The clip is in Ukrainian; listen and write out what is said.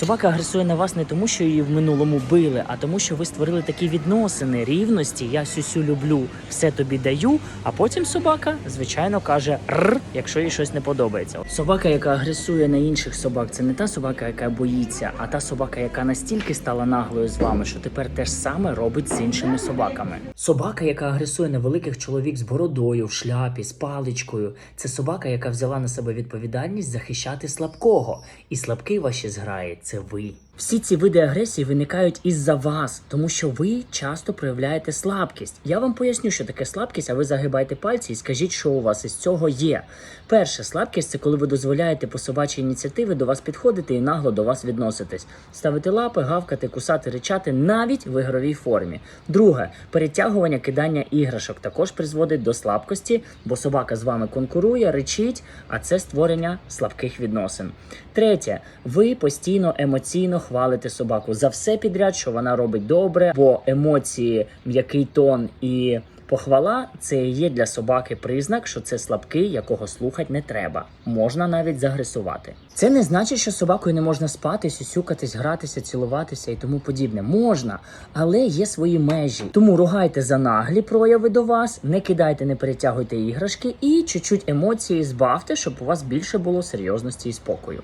Собака агресує на вас не тому, що її в минулому били, а тому, що ви створили такі відносини рівності. Я сюсю люблю, все тобі даю. А потім собака, звичайно, каже р, якщо їй щось не подобається. Собака, яка агресує на інших собак, це не та собака, яка боїться, а та собака, яка настільки стала наглою з вами, що тепер те ж саме робить з іншими собаками. Собака, яка агресує на великих чоловік з бородою, в шляпі, з паличкою, це собака, яка взяла на себе відповідальність захищати слабкого. І слабкий ваші зграє це ви. Всі ці види агресії виникають із-за вас, тому що ви часто проявляєте слабкість. Я вам поясню, що таке слабкість, а ви загибайте пальці і скажіть, що у вас із цього є. Перше, слабкість це коли ви дозволяєте по собачій ініціативи до вас підходити і нагло до вас відноситись, ставити лапи, гавкати, кусати, ричати навіть в ігровій формі. Друге, перетягування, кидання іграшок також призводить до слабкості, бо собака з вами конкурує, ричить, а це створення слабких відносин. Третє, ви постійно емоційно хвалите собаку за все підряд, що вона робить добре, бо емоції, м'який тон і похвала це є для собаки признак, що це слабкий, якого слухати не треба. Можна навіть загресувати. Це не значить, що собакою не можна спати, сюсюкатись, гратися, цілуватися і тому подібне. Можна, але є свої межі. Тому ругайте за наглі прояви до вас, не кидайте, не перетягуйте іграшки і чуть-чуть емоції збавте, щоб у вас більше було серйозності і спокою.